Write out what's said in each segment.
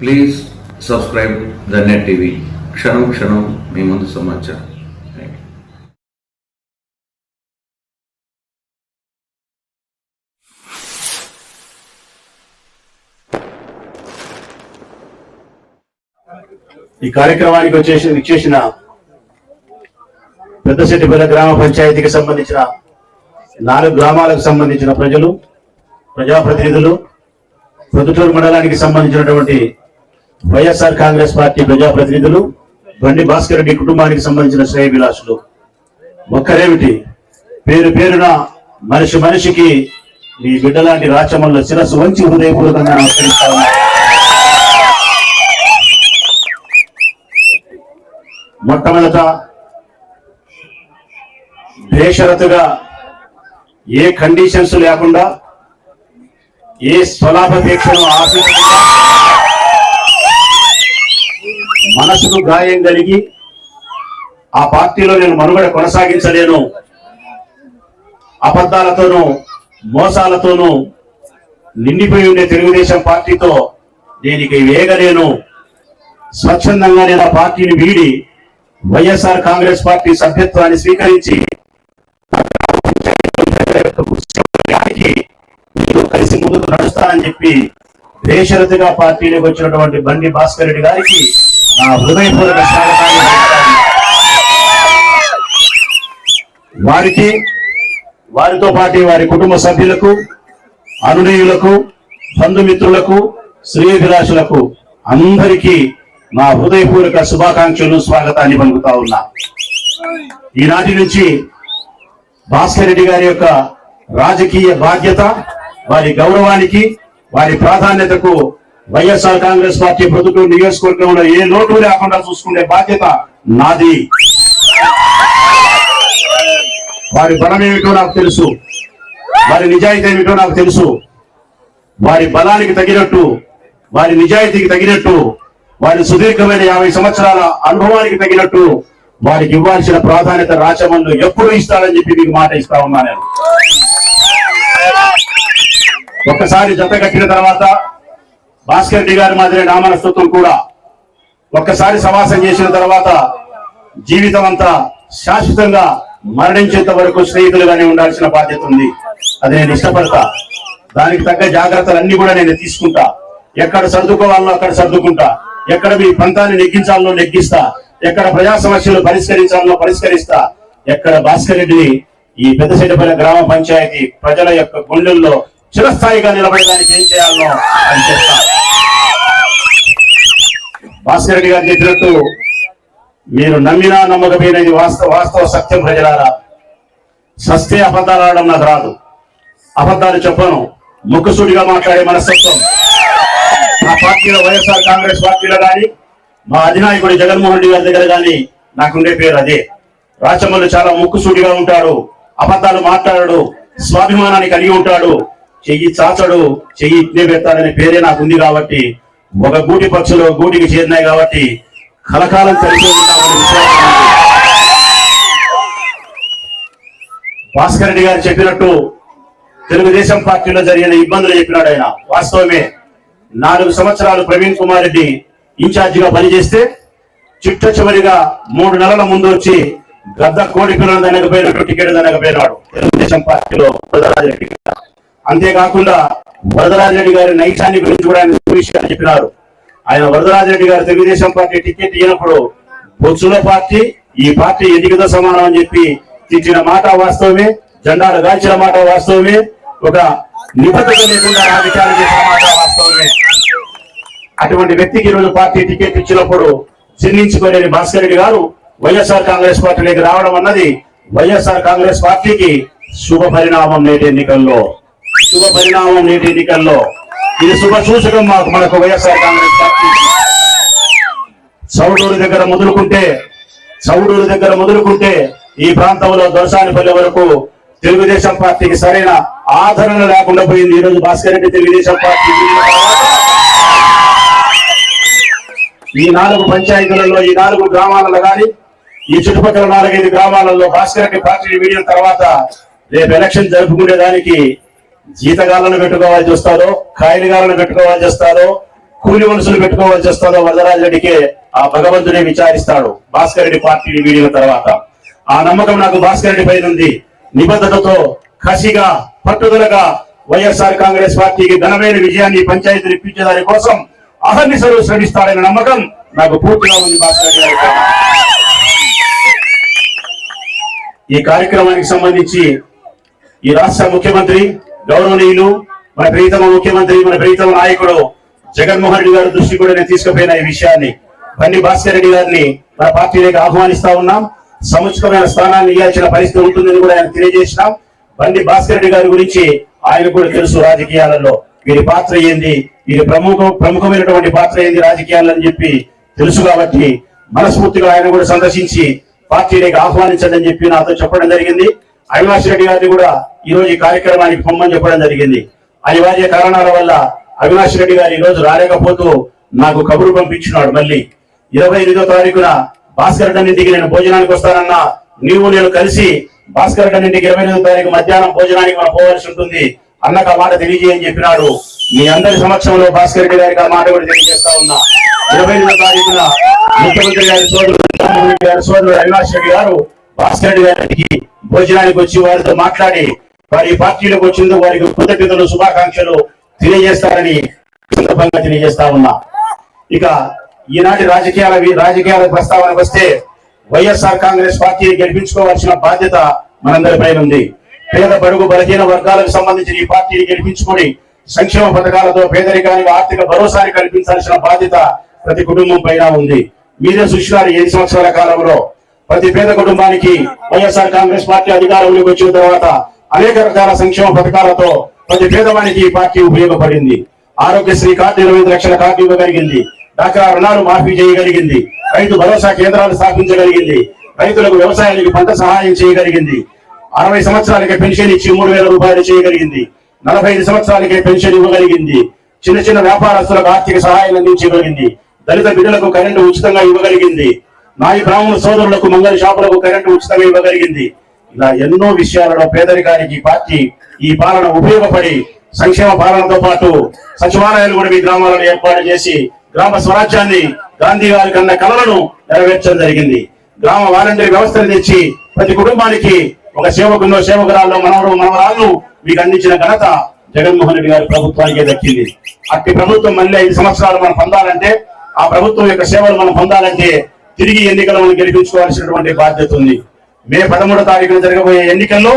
Please subscribe the net TV క్షణం క్షణం మీ ముందు సమాచారం. ఈ కార్యక్రమానికి వచ్చేసి విచ్చేసిన పెద్దశెట్టిపల్ల గ్రామ పంచాయతీకి సంబంధించిన నాలుగు గ్రామాలకు సంబంధించిన ప్రజలు ప్రజాప్రతినిధులు ప్రొద్దుటూరు మండలానికి సంబంధించినటువంటి వైఎస్ఆర్ కాంగ్రెస్ పార్టీ ప్రజాప్రతినిధులు బండి భాస్కర్ రెడ్డి కుటుంబానికి సంబంధించిన శ్రేయభిలాషులు. ఒక్కరేమిటి? పేరు పేరున మనిషి మనిషికి మీ బిడ్డలాంటి రాచమల్ల శిరస్సు వంచి హృదయపూర్వకంగా నమస్కరిస్తా మొట్టమొదట బేషరతుగా ఏ కండిషన్స్ లేకుండా ఏ స్వలాభాపేక్షను ఆశించకుండా మనసుకు గాయం కలిగి ఆ పార్టీలో నేను మనుగడ కొనసాగించలేను. అబద్ధాలతోనూ మోసాలతోనూ నిండిపోయి ఉండే తెలుగుదేశం పార్టీతో దీనికి వేగలేను. స్వచ్ఛందంగా నేను ఆ పార్టీని వీడి వైఎస్ఆర్ కాంగ్రెస్ పార్టీ సభ్యత్వాన్ని స్వీకరించి కలిసి ముందుకు నడుస్తానని చెప్పి బేషరతుగా పార్టీలోకి వచ్చినటువంటి బండి భాస్కర్ రెడ్డి గారికి నా హృదయపూర్వక స్వాగతాన్ని వారికి వారితో పాటు వారి కుటుంబ సభ్యులకు అనునయులకు బంధుమిత్రులకు శ్రేయభిలాషులకు అందరికీ నా హృదయపూర్వక శుభాకాంక్షలు స్వాగతాన్ని పలుకుతా ఉన్నా. ఈనాటి నుంచి భాస్కర్ రెడ్డి గారి యొక్క రాజకీయ బాధ్యత వారి గౌరవానికి వారి ప్రాధాన్యతకు వైఎస్ఆర్ కాంగ్రెస్ పార్టీ ప్రభుత్వం నియోజకవర్గంలో ఏ లోటు లేకుండా చూసుకునే బాధ్యత నాది. వారి బలం ఏమిటో నాకు తెలుసు. వారి నిజాయితీ ఏమిటో నాకు తెలుసు. వారి బలానికి తగినట్టు వారి నిజాయితీకి తగినట్టు వారి సుదీర్ఘమైన యాభై సంవత్సరాల అనుభవానికి తగినట్టు వారికి ఇవ్వాల్సిన ప్రాధాన్యత రాచమల్లు ఎప్పుడు ఇస్తాడని చెప్పి మీకు మాట ఇస్తా ఉన్నా నేను. ఒక్కసారి జత కట్టిన తర్వాత భాస్కర్ రెడ్డి గారి మాదిరి నామనస్తత్వం కూడా ఒక్కసారి సమాసం చేసిన తర్వాత జీవితం అంతా శాశ్వతంగా మరణించేంత వరకు స్నేహితులుగానే ఉండాల్సిన బాధ్యత ఉంది. అది నేను ఇష్టపడతా. దానికి తగ్గ జాగ్రత్తలు అన్ని కూడా నేను తీసుకుంటా. ఎక్కడ సర్దుకోవాలో అక్కడ సర్దుకుంటా. ఎక్కడ మీ పంతాన్ని నెగ్గించాలో నెగ్గిస్తా. ఎక్కడ ప్రజా సమస్యలు పరిష్కరించాలో పరిష్కరిస్తా. ఎక్కడ భాస్కర్ రెడ్డిని ఈ పెద్దశెట్టిపల్లి గ్రామ పంచాయతీ ప్రజల యొక్క గుండెల్లో చిరస్థాయిగా నిలబడడానికి ఏం చేయాలనో అని చేస్తా భాస్కర్ రెడ్డి గారు చెప్పినట్టు మీరు నమ్మినా నమ్మకపోయినది వాస్తవ వాస్తవ సత్యం ప్రజలారా. సస్తే అబద్ధాలు ఆడడం నాకు రాదు. అబద్ధాలు చెప్పను. ముక్కుసూడిగా మాట్లాడే మనస్తత్వం. మా పార్టీలో వైఎస్ఆర్ కాంగ్రెస్ పార్టీలో కానీ మా అధినాయకుడు జగన్మోహన్ రెడ్డి గారి దగ్గర కానీ నాకుండే పేరు అదే. రాచమల్లు చాలా ముక్కుసూడిగా ఉంటాడు. అబద్ధాలు మాట్లాడడు. స్వాభిమానాన్ని కలిగి ఉంటాడు. చెయ్యి చాచడు చెయ్యి ఇట్నే పెడతాడనే పేరే నాకు ఉంది కాబట్టి ఒక గూటి పక్షులు గూటికి చేరినాయి కాబట్టి కలకాలం కలిసి ఉంటామని విశ్వాసం భాస్కర్ రెడ్డి గారు చెప్పినట్టు తెలుగుదేశం పార్టీలో జరిగిన ఇబ్బందులు చెప్పినాడు ఆయన వాస్తవమే నాలుగు సంవత్సరాలు ప్రవీణ్ కుమార్ రెడ్డి ఇన్ఛార్జిగా పనిచేస్తే చిట్ట చివరిగా మూడు నెలల ముందు వచ్చి గద్ద కోడి పిల్లలు దనకపోయినట్టు టికెట్ దనకపోయినాడు తెలుగుదేశం పార్టీలో వరదరాజరెడ్డి గారు. అంతేకాకుండా వరదరాజరెడ్డి గారి నైశాన్ని గురించి కూడా ఆయన విషయాలు చెప్పినారు. ఆయన వరదరాజరెడ్డి గారు తెలుగుదేశం పార్టీ టికెట్ ఇచ్చినప్పుడు బొచ్చుల పార్టీ ఈ పార్టీ ఎన్నికతో సమానం అని చెప్పి తిట్టిన మాట వాస్తవమే జెండాలు దాల్చిన మాట వాస్తవమే ఒక నిబద్ధత లేకుండా రాజకీయాలు చేసిన మాట వాస్తవమే. అటువంటి వ్యక్తికి ఈరోజు పార్టీ టికెట్ ఇచ్చినప్పుడు చిన్నించుకోలేని భాస్కర్ రెడ్డి గారు వైఎస్ఆర్ కాంగ్రెస్ పార్టీలోకి రావడం అన్నది వైఎస్ఆర్ కాంగ్రెస్ పార్టీకి శుభ పరిణామం నేటి ఎన్నికల్లో. శుభ పరిణామం నేటి ఎన్నికల్లో. ఇది శుభ సూచకం మాకు మనకు వైఎస్ఆర్ కాంగ్రెస్ పార్టీ. చౌడూరు దగ్గర మొదలుకుంటే చౌడూరు దగ్గర మొదలుకుంటే ఈ ప్రాంతంలో దొరసానిపల్లి వరకు తెలుగుదేశం పార్టీకి సరైన ఆదరణ లేకుండా పోయింది. ఈరోజు భాస్కర్ రెడ్డి తెలుగుదేశం పార్టీ. ఈ నాలుగు పంచాయతీలలో ఈ నాలుగు గ్రామాలలో గాని ఈ చుట్టుపక్కల నాలుగైదు గ్రామాలలో భాస్కర్ రెడ్డి పార్టీని వీడిన తర్వాత రేపు ఎలక్షన్ జరుపుకునేదానికి జీతగాళ్ళను పెట్టుకోవాల్సి వస్తారో కాయలుగాలను పెట్టుకోవాల్సి వస్తారో కూలి మనుషులు పెట్టుకోవాల్సి వస్తారో వరదరాజరెడ్డికి ఆ భగవంతుడే విచారిస్తాడు భాస్కర్ రెడ్డి పార్టీని వీడిన తర్వాత. ఆ నమ్మకం నాకు భాస్కర్ రెడ్డి పైన ఉంది. నిబద్ధతతో కసిగా పట్టుదలగా వైఎస్ఆర్ కాంగ్రెస్ పార్టీకి ఘనమైన విజయాన్ని పంచాయతీని ఇప్పించే దాని కోసం అహర్నిశలు శ్రమిస్తాడనే నమ్మకం నాకు పూర్తిగా ఉంది భాస్కర్ ఈ కార్యక్రమానికి సంబంధించి ఈ రాష్ట్ర ముఖ్యమంత్రి గౌరవనీయులు మన ప్రీతమ ముఖ్యమంత్రి మన ప్రీతమ నాయకుడు జగన్మోహన్ రెడ్డి గారి దృష్టి కూడా నేను తీసుకుపోయిన ఈ విషయాన్ని. బండి భాస్కర్ రెడ్డి గారిని మన పార్టీలోకి ఆహ్వానిస్తా ఉన్నాం. సముచితమైన స్థానాన్ని ఇవ్వాల్సిన పరిస్థితి ఉంటుందని కూడా ఆయన తెలియజేసినాం. బండి భాస్కర్ రెడ్డి గారి గురించి ఆయన కూడా తెలుసు రాజకీయాలలో. వీరి పాత్ర ఏంది? వీరి ప్రముఖ ప్రముఖమైనటువంటి పాత్ర ఏంది రాజకీయాలని అని చెప్పి తెలుసు కాబట్టి మనస్ఫూర్తిగా ఆయన కూడా సందర్శించి పార్టీలోకి ఆహ్వానించండి అని చెప్పి నాతో చెప్పడం జరిగింది. అవినాష్ రెడ్డి గారిని కూడా ఈ రోజు ఈ కార్యక్రమానికి పొమ్మని చెప్పడం జరిగింది. అనివార్య కారణాల వల్ల అవినాష్ రెడ్డి గారు ఈరోజు రోజు రాలేకపోతూ నాకు కబురు పంపించినాడు మళ్ళీ. ఇరవై ఎనిమిదో తారీఖున భాస్కర్ గన్నింటికి నేను భోజనానికి వస్తానన్నా నీవు నేను కలిసి భాస్కర్ గన్నింటికి ఇరవై ఎనిమిదో తారీఖు మధ్యాహ్నం భోజనానికి మనం పోవాల్సి ఉంటుంది. అన్నకు ఆ మాట తెలియజేయని చెప్పినాడు. మీ అందరి సమక్షంలో భాస్కర్ రెడ్డి గారికి ఆ మాట కూడా తెలియజేస్తా ఉన్నా. ఇరవై ఎనిమిదో తారీఖున ముఖ్యమంత్రి గారి సోదరుడు గారి సోదరుడు అవినాష్ రెడ్డి గారు భాస్కర్ రెడ్డి గారికి భోజనానికి వచ్చి వారితో మాట్లాడి వారి పార్టీలోకి వచ్చినందుకు వారికి కృతజ్ఞతలు శుభాకాంక్షలు తెలియజేస్తారని సందర్భంగా తెలియజేస్తా ఉన్నా. ఇక ఈనాటి రాజకీయాల రాజకీయాల ప్రస్తావనకు వస్తే వైఎస్ఆర్ కాంగ్రెస్ పార్టీని గెలిపించుకోవాల్సిన బాధ్యత మనందరిపై ఉంది. పేద బడుగు బలహీన వర్గాలకు సంబంధించిన ఈ పార్టీని గెలిపించుకొని సంక్షేమ పథకాలతో పేదరికానికి ఆర్థిక భరోసాని కల్పించాల్సిన బాధ్యత ప్రతి కుటుంబం పైన ఉంది. మీరే చూసినారు ఏడు సంవత్సరాల కాలంలో ప్రతి పేద కుటుంబానికి వైఎస్ఆర్ కాంగ్రెస్ పార్టీ అధికారంలోకి వచ్చిన తర్వాత అనేక రకాల సంక్షేమ పథకాలతో ప్రతి పేదవానికి ఈ పార్టీ ఉపయోగపడింది. ఆరోగ్యశ్రీ కార్డు ఇరవై లక్షల కార్డు ఇవ్వగలిగింది. డాక్రా రుణాలు మాఫీ చేయగలిగింది. రైతు భరోసా కేంద్రాలు స్థాపించగలిగింది. రైతులకు వ్యవసాయానికి పంట సహాయం చేయగలిగింది. అరవై సంవత్సరాలకే పెన్షన్ ఇచ్చి మూడు వేల రూపాయలు చేయగలిగింది. నలభై ఐదు సంవత్సరాలకే పెన్షన్ ఇవ్వగలిగింది. చిన్న చిన్న వ్యాపారస్తులకు ఆర్థిక సహాయం అందించగలిగింది. దళిత బిడ్డలకు కరెంటు ఉచితంగా ఇవ్వగలిగింది. నాయి బ్రాహ్మణ సోదరులకు మంగళ షాపులకు కరెంటు ఉచితంగా ఇవ్వగలిగింది. ఇలా ఎన్నో విషయాలలో పేదరికానికి పార్టీ ఈ పాలన ఉపయోగపడి సంక్షేమ పాలనతో పాటు సచివాలయాలు కూడా మీ గ్రామాలను ఏర్పాటు చేసి గ్రామ స్వరాజ్యాన్ని గాంధీ గారి కన్న కలలను నెరవేర్చడం జరిగింది. గ్రామ వాలంటీర్ వ్యవస్థను తెచ్చి ప్రతి కుటుంబానికి ఒక సేవకుల్లో సేవకురాల్లో మనవరు మనవరాలు మీకు అందించిన ఘనత జగన్మోహన్ రెడ్డి గారి ప్రభుత్వానికే దక్కింది. అట్టి ప్రభుత్వం మళ్ళీ ఐదు సంవత్సరాలు మనం పొందాలంటే ఆ ప్రభుత్వం యొక్క సేవలు మనం పొందాలంటే తిరిగి ఎన్నికలు మనం గెలిపించుకోవాల్సినటువంటి బాధ్యత ఉంది. మే పదమూడో తారీఖున జరగబోయే ఎన్నికల్లో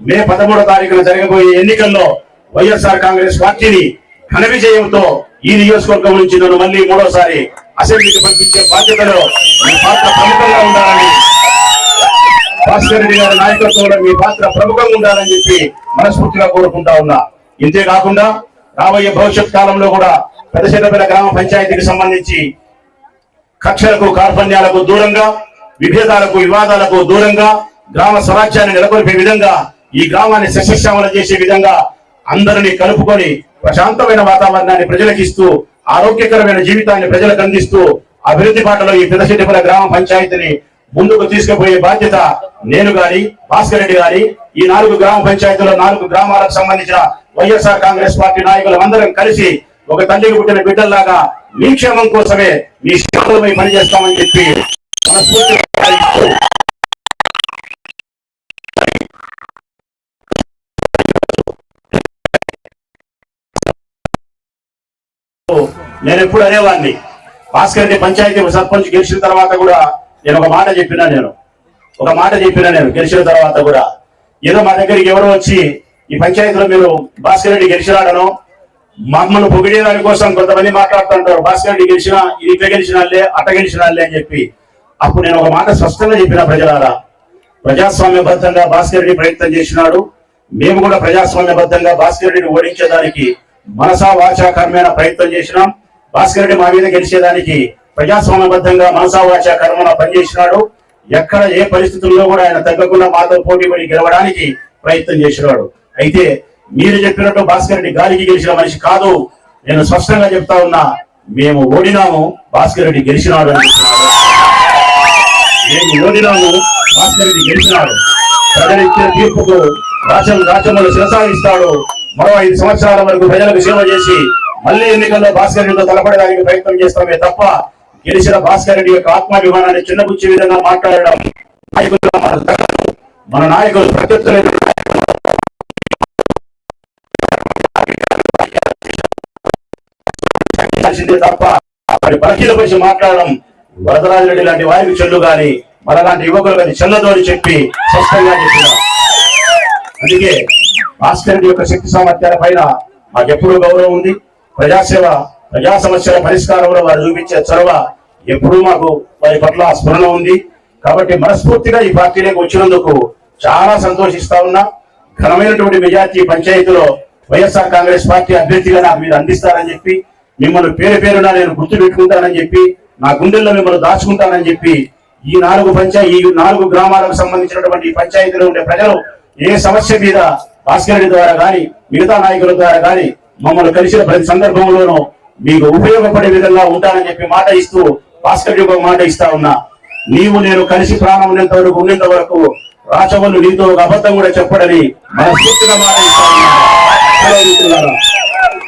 మే పదమూడో తారీఖున జరగబోయే ఎన్నికల్లో వైఎస్ఆర్ కాంగ్రెస్ పార్టీని ఘన విజయంతో ఈ నియోజకవర్గం నుంచి నన్ను మళ్ళీ మూడోసారి అసెంబ్లీకి పంపించే బాధ్యతలో మీ పాత్ర ప్రముఖంగా ఉండాలని భాస్కర్ రెడ్డి గారి నాయకత్వంలో మీ పాత్ర ప్రముఖంగా ఉండాలని చెప్పి మనస్ఫూర్తిగా కోరుకుంటా ఉన్నా. ఇంతేకాకుండా రాబోయే భవిష్యత్ కాలంలో కూడా పెద్దశెట్టపల్లి గ్రామ పంచాయతీకి సంబంధించి కక్షలకు కార్పణ్యాలకు దూరంగా విభేదాలకు వివాదాలకు దూరంగా గ్రామ స్వరాజ్యాన్ని నెలకొల్పే విధంగా ఈ గ్రామాన్ని సస్యశ్యామలం చేసే విధంగా అందరినీ కలుపుకొని ప్రశాంతమైన వాతావరణాన్ని ప్రజలకు ఇస్తూ ఆరోగ్యకరమైన జీవితాన్ని ప్రజలకు అందిస్తూ అభివృద్ధి బాటలో ఈ పెద్దశెట్టిపల్లి గ్రామ పంచాయతీని ముందుకు తీసుకుపోయే బాధ్యత నేను గాని భాస్కర్ రెడ్డి గాని ఈ నాలుగు గ్రామ పంచాయతీలో నాలుగు గ్రామాలకు సంబంధించిన వైఎస్ఆర్ కాంగ్రెస్ పార్టీ నాయకులు అందరం కలిసి ఒక తల్లికి పుట్టిన బిడ్డల్లాగా మీ క్షేమం కోసమే మీ శ్రమలమై పనిచేస్తామని చెప్పి నేను ఎప్పుడు అనేవాడిని. భాస్కర్ రెడ్డి పంచాయతీ సర్పంచ్ గెలిచిన తర్వాత కూడా నేను ఒక మాట చెప్పినా నేను. ఒక మాట చెప్పినా నేను గెలిచిన తర్వాత కూడా. ఏదో మా దగ్గరికి ఎవరో వచ్చి ఈ పంచాయతీలో మీరు భాస్కర్ రెడ్డి గెలిచినాడనో మమ్మల్ని పొగిడేదాని కోసం కొంతమంది మాట్లాడుతుంటారు. భాస్కర్ రెడ్డి గెలిచిన ఇది ఇట్లా గెలిచినాలే అట్ట గెలిచినాలే అని చెప్పి. అప్పుడు నేను ఒక మాట స్పష్టంగా చెప్పిన ప్రజలారా. ప్రజాస్వామ్యబద్ధంగా భాస్కర్ రెడ్డి ప్రయత్నం చేసినాడు. మేము కూడా ప్రజాస్వామ్యబద్ధంగా భాస్కర్ రెడ్డిని ఓడించేదానికి మనసా వాచా కర్మైన ప్రయత్నం చేసినాం. భాస్కర్ రెడ్డి మా మీద గెలిచేదానికి ప్రజాస్వామ్యబద్ధంగా మనసా వాచా కర్మన పనిచేసినాడు. ఎక్కడ ఏ పరిస్థితుల్లో కూడా ఆయన తగ్గకుండా మాతో పోటీ పడి గెలవడానికి ప్రయత్నం చేసినాడు. అయితే మీరు చెప్పినట్టు భాస్కర్ రెడ్డి గాలికి గెలిచిన మనిషి కాదు. నేను స్పష్టంగా చెప్తా ఉన్నా మేము ఓడినాము భాస్కర్ రెడ్డి గెలిచినాడు మేము ఓడినాము భాస్కర్ రెడ్డి గెలిచినాడు. ప్రజలు తీర్పుకు రాజ్యం రాజ్యములు శిరసాగిస్తాడు. మరో ఐదు సంవత్సరాల వరకు ప్రజలకు సేవ చేసి మళ్ళీ ఎన్నికల్లో భాస్కర్ రెడ్డితో తలపడడానికి ప్రయత్నం చేస్తామే తప్ప గెలిచిన భాస్కర్ రెడ్డి యొక్క ఆత్మాభిమానాన్ని చిన్నపుచ్చే విధంగా మాట్లాడడం నాయకులుగా మన నాయకులు ప్రత్యర్థులైన చేయాల్సిందే తప్ప వారి బలహీన పరిచి మాట్లాడడం వరదరాజు రెడ్డి లాంటి వారికి చెల్లు గాని మనలాంటి యువకులు కానీ చెల్లదు అని చెప్పి స్పష్టంగా చెప్పిన. అందుకే భాస్కర్ యొక్క శక్తి సామర్థ్యాల పైన మాకెప్పుడు గౌరవం ఉంది. ప్రజాసేవ ప్రజా సమస్యల పరిష్కారంలో వారు చూపించే చొరవ ఎప్పుడూ మాకు వారి పట్ల స్మరణ ఉంది. కాబట్టి మనస్ఫూర్తిగా ఈ పార్టీలోకి వచ్చినందుకు చాలా సంతోషిస్తా ఉన్నా. ఘనమైనటువంటి మెజార్టీ పంచాయతీలో వైఎస్ఆర్ కాంగ్రెస్ పార్టీ అభ్యర్థిగా నాకు మీరు అందిస్తారని చెప్పి మిమ్మల్ని పేరు పేరున నేను గుర్తు పెట్టుకుంటానని చెప్పి నా గుండెల్లో మిమ్మల్ని దాచుకుంటానని చెప్పి ఈ నాలుగు పంచాయతీ ఈ నాలుగు గ్రామాలకు సంబంధించినటువంటి పంచాయతీలో ఉండే ప్రజలు ఏ సమస్య మీద భాస్కర్ రెడ్డి ద్వారా కానీ మిగతా నాయకుల ద్వారా కానీ మమ్మల్ని కలిసిన ప్రతి సందర్భంలోనూ మీకు ఉపయోగపడే విధంగా ఉంటానని చెప్పి మాట ఇస్తూ భాస్కర్ రెడ్డి ఒక మాట ఇస్తా ఉన్నా నీవు నేను కలిసి ప్రాణం ఉన్నంత వరకు ఉన్నంత వరకు రాచవల్లు నీతో ఒక అబద్ధం కూడా చెప్పడని మనస్ఫూర్తిగా మాట ఇస్తా ఉన్నా.